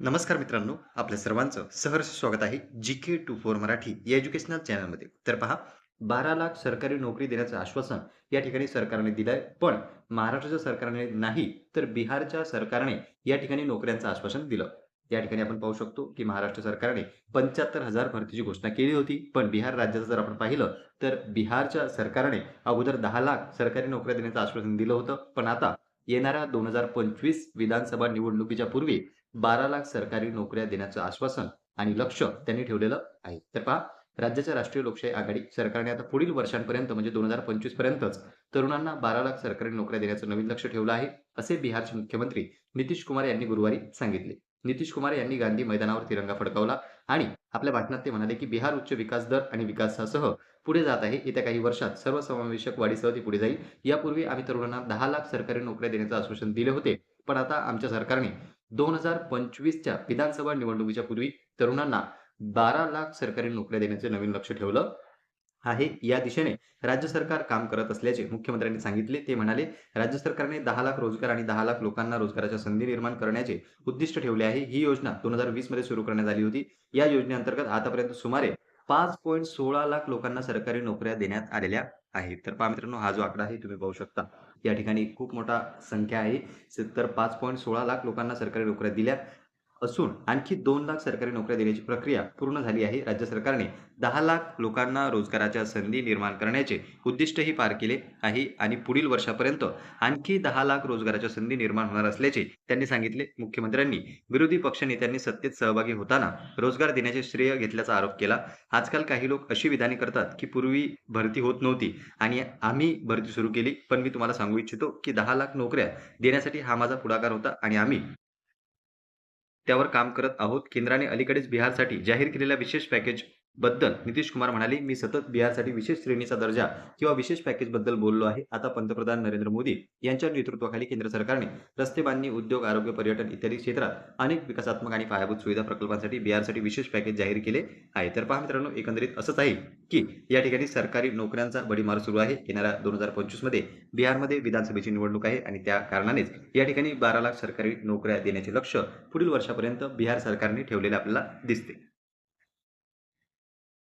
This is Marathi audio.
नमस्कार मित्रांनो आपल्या सर्वांचं सहर्ष स्वागत आहे G K two four Marathi या एज्युकेशनल चॅनलमध्ये तर पहा बारा लाख सरकारी नोकरी देण्याचं आश्वासन या ठिकाणी सरकारने दिलंय पण महाराष्ट्राच्या सरकारने नाही तर बिहारच्या सरकारने या ठिकाणी नोकऱ्यांचं आश्वासन दिलं. या ठिकाणी आपण पाहू शकतो की महाराष्ट्र सरकारने पंच्याहत्तर हजार भरतीची घोषणा केली होती पण बिहार राज्याचं जर आपण पाहिलं तर बिहारच्या सरकारने अगोदर दहा लाख सरकारी नोकऱ्या देण्याचं आश्वासन दिलं होतं पण आता येणाऱ्या दोन हजार पंचवीस विधानसभा निवडणुकीच्या पूर्वी बारा लाख सरकारी नोकऱ्या देण्याचं आश्वासन आणि लक्ष त्यांनी ठेवलेलं आहे. तर पहा राज्याच्या राष्ट्रीय लोकशाही आघाडी सरकारने आता पुढील वर्षांपर्यंत म्हणजे दोन हजार पंचवीस पर्यंतच तरुणांना बारा लाख सरकारी नोकऱ्या देण्याचं नवीन लक्ष ठेवलं आहे असे बिहारचे मुख्यमंत्री नितीश कुमार यांनी गुरुवारी सांगितले. नितीश कुमार यांनी गांधी मैदानावर तिरंगा फडकावला आणि आपल्या भाषणात ते म्हणाले की बिहार उच्च विकास दर आणि विकासासह पुढे जात आहे. येत्या काही वर्षात सर्वसमावेशक वाढीसह ती पुढे जाईल. यापूर्वी आम्ही तरुणांना दहा लाख सरकारी नोकऱ्या देण्याचं आश्वासन दिले होते. पण आता आमच्या सरकारने दोन हजार पंचवीसच्या विधानसभा निवडणुकीच्या पूर्वी तरुणांना बारा लाख सरकारी नोकऱ्या देण्याचे नवीन लक्ष ठेवलं. आहे या दिशेने. राज्य सरकार काम करत असल्याचे मुख्यमंत्र्यांनी सांगितले. ते म्हणाले राज्य सरकारने दहा लाख रोजगार आणि दहा लाख लोकांना रोजगाराच्या संधी निर्माण करण्याचे उद्दिष्ट ठेवले आहे. ही योजना दोन हजार वीसमध्ये सुरू करण्यात आली होती. या योजनेअंतर्गत आतापर्यंत सुमारे पाच पॉईंट सोळा लाख लोकांना सरकारी नोकऱ्या देण्यात आलेल्या आहेत. तर पहा मित्रांनो हा जो आकडा आहे तुम्ही पाहू शकता. या ठिकाणी खूप मोठा संख्या आहे. तर पाच पॉईंट सोळा लाख लोकांना सरकारी नोकऱ्या दिल्या. असून आणखी दोन लाख सरकारी नोकऱ्या देण्याची प्रक्रिया पूर्ण झाली आहे. राज्य सरकारने दहा लाख लोकांना रोजगाराच्या संधी निर्माण करण्याचे उद्दिष्टही पार केले आहे आणि पुढील वर्षापर्यंत आणखी दहा लाख रोजगाराच्या संधी निर्माण होणार असल्याचे त्यांनी सांगितले. मुख्यमंत्र्यांनी विरोधी पक्षनेत्यांनी सत्तेत सहभागी होताना रोजगार देण्याचे श्रेय घेतल्याचा आरोप केला. आजकाल काही लोक अशी विधाने करतात की पूर्वी भरती होत नव्हती आणि आम्ही भरती सुरू केली. पण मी तुम्हाला सांगू इच्छितो की दहा लाख नोकऱ्या देण्यासाठी हा माझा पुढाकार होता आणि आम्ही त्यावर काम करत आहोत. केंद्राने अलीकडेच बिहारसाठी जाहीर केलेल्या विशेष पॅकेज बद्दल नितीश कुमार म्हणाले मी सतत बिहारसाठी विशेष श्रेणीचा दर्जा किंवा विशेष पॅकेजबद्दल बोललो आहे. आता पंतप्रधान नरेंद्र मोदी यांच्या नेतृत्वाखाली केंद्र सरकारने रस्ते बांधणी उद्योग आरोग्य पर्यटन इत्यादी क्षेत्रात अनेक विकासात्मक आणि पायाभूत सुविधा प्रकल्पांसाठी बिहारसाठी विशेष पॅकेज जाहीर केले आहे. तर पहा मित्रांनो एकंदरीत असंच आहे की या ठिकाणी सरकारी नोकऱ्यांचा बडीमार सुरू आहे. येणाऱ्या दोन हजार पंचवीसमध्ये बिहारमध्ये विधानसभेची निवडणूक आहे आणि त्या कारणानेच या ठिकाणी बारा लाख सरकारी नोकऱ्या देण्याचे लक्ष पुढील वर्षापर्यंत बिहार सरकारने ठेवलेले आपल्याला दिसते.